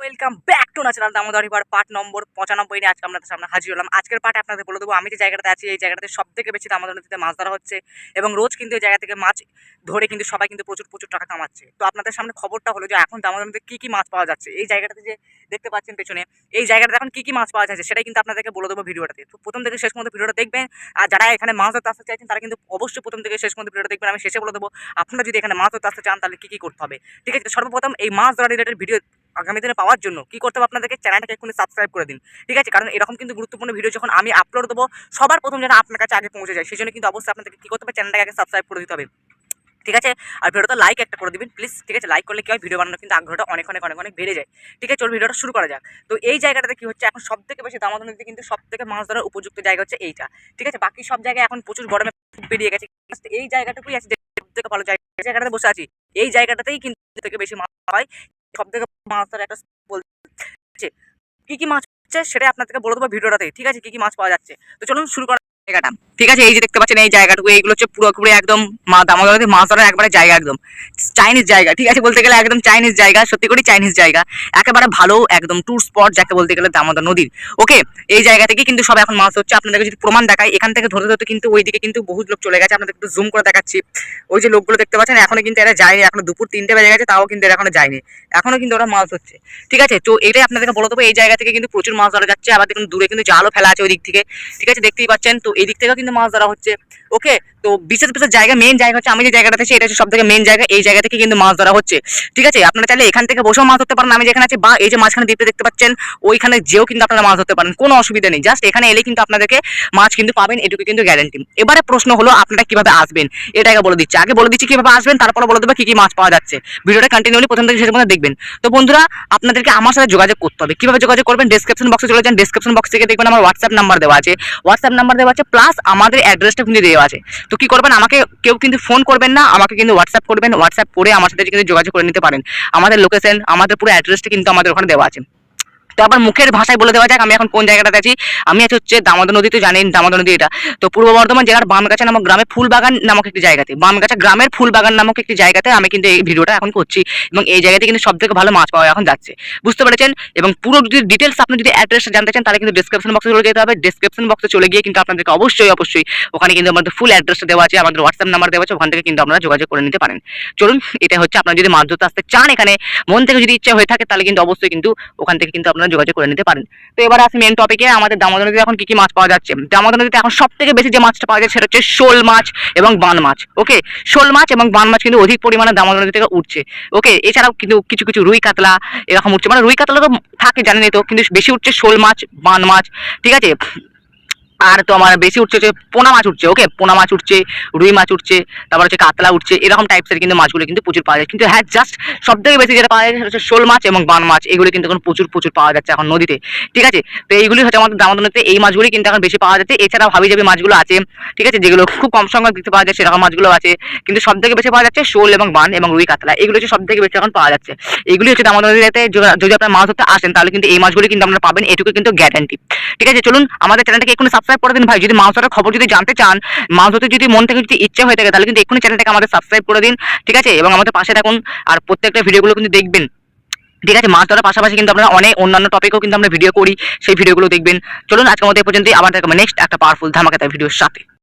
Welcome back to natural Damodar river part number পঁচানব্বই নিয়ে আজকে আপনাদের সামনে হাজির হলাম। আজকের পার্টে আপনাদের বলে দেবো, আমি যে জায়গাটাতে আছি, এই জায়গাটাতে সব থেকে বেশি দামোদর নদীতে মাছ ধরা হচ্ছে এবং রোজ কিন্তু এই জায়গা থেকে মাছ ধরে কিন্তু সবাই কিন্তু প্রচুর প্রচুর টাকা কামাচ্ছে। তো আপনাদের সামনে খবরটা হলো যে এখন দামোদর নদীতে কী কী মাছ পাওয়া যাচ্ছে, এই জায়গাটাতে যে দেখতে পাচ্ছেন পেছনে, এই জায়গাটাতে এখন কী কী মাছ পাওয়া যাচ্ছে সেটাই কিন্তু আপনাদেরকে বলে দেবো ভিডিওটাতে। তো প্রথম থেকে শেষ পর্যন্ত ভিডিওটা দেখবেন, আর যারা এখানে মাছ ধরতে আসতে চাইছেন, তারা কিন্তু অবশ্যই প্রথম থেকে শেষ পর্যন্ত ভিডিওটা দেখবেন। আমি শেষে বলে দেবো, আপনারা যদি এখানে মাছ ধরতে আসতে চান, তাহলে কী কী করতে হবে? ঠিক আছে সর্বপ্রথম এই মাছ ধরা রিলেটেড ভিডিও আগামী দিনে পাওয়ার জন্য কি করতে হবে আপনাদেরকে চ্যানেলটাকে এক্ষুনি সাবস্ক্রাইব করে দিন। ঠিক আছে? কারণ এরকম কিন্তু গুরুত্বপূর্ণ ভিডিও যখন আমি আপলোড দেবো, সবার প্রথম যেন আপনার কাছে আগে পৌঁছে যায় সেই জন্য কিন্তু অবশ্যই আপনাদেরকে কী করতে হবে, চ্যানেলটাকে আগে সাবস্ক্রাইব করে দিতে হবে। ঠিক আছে? আর ভিডিওটা লাইক একটা করে দিবেন প্লিজ ঠিক আছে? লাইক করলে কি হয়? ভিডিও বানানো কিন্তু আগ্রহটা অনেক অনেক অনেক অনেক বেড়ে যায়। ঠিক আছে? চল ভিডিওটা শুরু করা যাক। তো এই জায়গাটাতে কি হচ্ছে? এখন সব থেকে বেশি দামাদন নদীতে কিন্তু সব থেকে মাছ ধরার উপযুক্ত জায়গা হচ্ছে এইটা। ঠিক আছে? বাকি সব জায়গায় এখন প্রচুর গরমে বেরিয়ে গেছে। এই জায়গাটুকুই আছে থেকে ভালো জায়গা। জায়গাটাতে বসে আছি। এই জায়গাটাতেই কিন্তু থেকে বেশি মাছ হয়। সব থেকে মাছ একটা বলছে। কি কি মাছ হচ্ছে সেটাই আপনাদেরকে বলে দেবো ভিডিওটাতে, ঠিক আছে? কি কি মাছ পাওয়া যাচ্ছে? তো চলুন শুরু করা জায়গাটা। ঠিক আছে, এই যে দেখতে পাচ্ছেন, এই জায়গাটুকু, এইগুলো হচ্ছে পুরোপুরি একদম মা দামোদরতে মাছ ধরার একবারে জায়গা একদম। চাইনিজ জায়গা, ঠিক আছে, বলতে গেলে একদম চাইনিজ জায়গা, সত্যি করে চাইনিজ জায়গা। একেবারে ভালো একদম ট্যুর স্পট যাকে বলতে গেলে দামোদর নদীর। ওকে এই জায়গা থেকে কিন্তু সব এখন মাছ হচ্ছে আপনাদেরকে যদি প্রমাণ দেখায় এখান থেকে ধরতে ধরতে কিন্তু ওইদিকে কিন্তু বহুত লোক চলে গেছে। আপনাদের একটু জুম করে দেখাচ্ছি। ওই যে লোকগুলো দেখতে পাচ্ছেন, এখনও কিন্তু এরা যায়নি। এখনও দুপুর তিনটে বেজে গেছে, তাও কিন্তু এরা এখনও যায়নি। এখনও কিন্তু ওরা মাছ ধরছে। ঠিক আছে, তো এটাই আপনাদেরকে বলে দেবো এই জায়গা থেকে কিন্তু প্রচুর মাছ ধরা যাচ্ছে। আবার দেখুন, দূরে কিন্তু জালও ফেলা আছে ওই দিক থেকে। ঠিক আছে, দেখতেই পাচ্ছেন। তো এই দিক থেকেও কিন্তু মাছ ধরা হচ্ছে। ওকে তো বিশেষ বিশেষ জায়গা মেন জায়গা হচ্ছে আমি যে জায়গাটাতে আছি এটা হচ্ছে সব থেকে মেন জায়গা। এই জায়গা থেকে কিন্তু মাছ ধরা হচ্ছে। ঠিক আছে? আপনারা চাইলে এখান থেকে বসেও মাছ ধরতে পারেন। আমি যেখানে আছি, বা এই যে মাঝখানে দ্বীপে দেখতে পাচ্ছেন, ওইখানে যেও কিন্তু আপনারা মাছ ধরতে পারেন। কোনো অসুবিধা নেই। জাস্ট এখানে এলে কিন্তু আপনাদেরকে মাছ কিন্তু পাবেন, এটুকু কিন্তু গ্যারান্টি এবারে প্রশ্ন হলো, আপনারা কীভাবে আসবেন? এটাকে বলে দিচ্ছি। আগে বলে দিচ্ছি কীভাবে আসবেন, তারপরে বলে দেবো কি কি মাছ পাওয়া যাচ্ছে। ভিডিওটা কন্টিনিউলি প্রথম থেকে শেষ পর্যন্ত দেখবেন। তো বন্ধুরা, আপনাদেরকে আমার সাথে যোগাযোগ করতে হবে। কীভাবে যোগাযোগ করবেন? ডেসক্রিপশন বক্সে চলে যান। ডেসক্রিপশন বক্স থেকে দেখবেন আমার হোয়াটসঅ্যাপ নাম্বার দেওয়া আছে। হোয়াটসঅ্যাপ নাম্বার দেওয়া আছে প্লাস আমাদের অ্যাড্রেসটা কিন্তু দেওয়া আছে। তো কি করবেন? আমাকে কেউ কিন্তু ফোন করবেন না, আমাকে কিন্তু হোয়াটসঅ্যাপ করবেন। হোয়াটসঅ্যাপ করে আমার সাথে কিন্তু যোগাযোগ করে নিতে পারেন। আমাদের লোকেশন আমাদের পুরো অ্যাড্রেসটা কিন্তু আমাদের ওখানে দেওয়া আছে। তো আবার মুখের ভাষায় বলে দেওয়া যাক, আমি এখন কোন জায়গাটাতে আছি? আমি আছি হচ্ছে দামোদর নদী, তো জানেন দামোদর নদী এটা। তো পূর্ব বর্ধমান জেলার বামগাছা নামক গ্রামে ফুলবাগান নামক একটি জায়গাতে। বামগাছা গ্রামের ফুলবাগান নামক একটি জায়গাতে আমি কিন্তু এই ভিডিওটা এখন করছি এবং এই জায়গাতে কিন্তু সব থেকে ভালো মাছ পাওয়া এখন যাচ্ছে। বুঝতে পেরেছেন? এবং পুরো যদি ডিটেলস আপনি যদি অ্যাড্রেসটা জানতে চান, তাহলে কিন্তু ডিসক্রিপশন বক্সে চলে যেতে হবে। ডিসক্রিপশন বক্সে চলে গিয়ে কিন্তু আপনাদেরকে অবশ্যই অবশ্যই ওখানে কিন্তু আমাদের ফুল অ্যাড্রেসটা দেওয়া আছে, আমাদের হোয়াটসঅ্যাপ নাম্বার দেওয়া আছে, ওখান থেকে কিন্তু আপনারা যোগাযোগ করে নিতে পারেন। চলুন, এটা হচ্ছে আপনারা যদি মাছ ধরতে আসতে চান এখানে, মন থেকে যদি ইচ্ছা হয়ে থাকে, তাহলে কিন্তু অবশ্যই কিন্তু ওখান থেকে কিন্তু আপনারা যোগাযোগ করে নিতে পারেন। তো এবার আসি মেন টপিকে আমাদের দামোদর নদীতে এখন কি কি মাছ পাওয়া যাচ্ছে? দামোদর নদীতে এখন সব থেকে বেশি যে মাছটা পাওয়া যায় সেটা হচ্ছে শোল মাছ এবং বান মাছ ওকে শোল মাছ এবং বান মাছ কিন্তু অধিক পরিমাণে দামোদর নদী থেকে উঠছে ওকে এছাড়াও কিন্তু কিছু কিছু রুই কাতলা এরকম উঠছে। মানে রুই কাতলা তো থাকে জানেনি তো, কিন্তু বেশি উঠছে শোল মাছ, বান মাছ, ঠিক আছে? আর তো আমার বেশি উঠছে হচ্ছে পোনা মাছ উঠছে ওকে পোনা মাছ উঠছে, রুই মাছ উঠছে, তারপর হচ্ছে কাতলা উঠছে, এরকম টাইপসের কিন্তু মাছগুলো কিন্তু প্রচুর পাওয়া যায়। কিন্তু হ্যাঁ জাস্ট সব থেকে বেশি যেটা পাওয়া যায় হচ্ছে শোল মাছ এবং বান মাছ, এগুলো কিন্তু এখন প্রচুর প্রচুর পাওয়া যাচ্ছে এখন নদীতে। ঠিক আছে? তো এইগুলি হচ্ছে আমাদের দামোদর নদীতে এই মাছগুলি কিন্তু এখন বেশি পাওয়া যাচ্ছে। এছাড়াও ভাবি জাবি মাছগুলো আছে, ঠিক আছে? যেগুলো খুব কম সংখ্যক দেখতে পাওয়া যায় সেরকম মাছগুলো আছে। কিন্তু সব থেকে বেশি পাওয়া যাচ্ছে শোল এবং বান এবং রুই কাতলা। এগুলো হচ্ছে সব থেকে বেশি এখন পাওয়া যাচ্ছে। এগুলি হচ্ছে দামোদর নদীতে য- যদি আপনার মাছ ধরতে আসেন, তাহলে কিন্তু এই মাছগুলি কিন্তু আপনারা পাবেন। এটুকু কিন্তু গ্যারান্টি ঠিক আছে? চলুন, আমাদের চ্যানেলটাকে এক্ষুনি সাবস্ক্রাইব করে দিন ভাই। যদি মাছ ধরার খবর যদি জানতে চান মাছ ধরতে যদি মন থেকে যদি ইচ্ছা হয়ে থাকে, তাহলে কিন্তু এক্ষুনি চ্যানেলটাকে আমাদের সাবস্ক্রাইব করে দিন, ঠিক আছে? এবং আমাদের পাশে থাকুন, আর প্রত্যেকটা ভিডিওগুলো কিন্তু দেখবেন, ঠিক আছে? মাছ ধরার পাশাপাশি কিন্তু আমরা অনেক অন্যান্য টপিকও কিন্তু আমরা ভিডিও করি, সেই ভিডিওগুলো দেখবেন। চলুন আজকে আমাদের পর্যন্ত আবার দেখাবো নেক্সট একটা পাওয়ারফুল ধামাকাতা ভিডিওর সাথে।